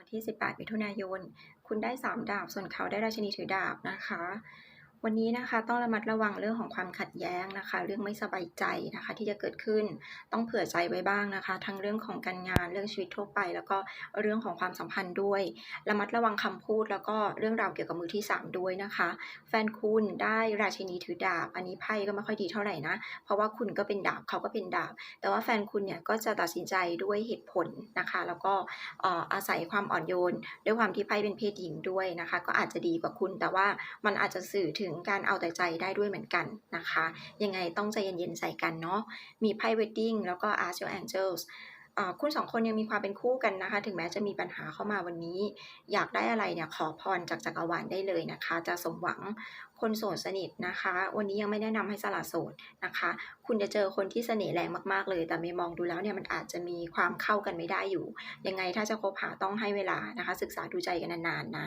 วันที่ 18 มิถุนายน คุณได้ 3 ดาบ ส่วนเขาได้ราชินีถือดาบนะคะ วันนี้นะคะต้องระมัดระวังเรื่องของความขัดแย้งนะคะ เรื่องไม่สบายใจนะคะ ที่จะเกิดขึ้นต้องเผื่อใจไว้บ้างนะคะ ทั้งเรื่องของการงานเรื่องชีวิตทั่วไป แล้วก็เรื่องของความสัมพันธ์ด้วย ระมัดระวังคำพูด แล้วก็เรื่องราวเกี่ยวกับมือที่ 3 ด้วยนะคะ แฟนคุณได้ราชินีถือดาบ อันนี้ไพ่ก็ไม่ค่อยดีเท่าไหร่นะ เพราะว่าคุณก็เป็นดาบเขาก็เป็นดาบ แต่ว่าแฟนคุณเนี่ยก็จะตัดสินใจด้วยเหตุผลนะคะ แล้วก็เอ่ออาศัยความอ่อนโยน ด้วยความที่ไพ่เป็นเพศหญิงด้วยนะคะ ก็อาจจะดีกว่าคุณ แต่ว่ามันอาจจะสื่อถึงการเอาแต่ใจได้ด้วยเหมือนกันนะคะ ยังไงต้องใจเย็นๆใส่กันเนาะมีไพ่ Wedding แล้วก็ Ask Your Angels คุณสองคนยังมีความเป็นคู่กันนะคะ ถึงแม้จะมีปัญหาเข้ามาวันนี้ อยากได้อะไรเนี่ยขอพรจากจักรวาลได้เลยนะคะ จะสมหวังคนโสดสนิทนะคะ วันนี้ยังไม่แนะนำให้สละโสดนะคะ คุณจะเจอคนที่เสน่ห์แรงมากๆเลย แต่เมย์มองดูแล้วเนี่ยมันอาจจะมีความเข้ากันไม่ได้อยู่ ยังไงถ้าจะคบหาต้องให้เวลานะคะ ศึกษาดูใจกันนานๆนะ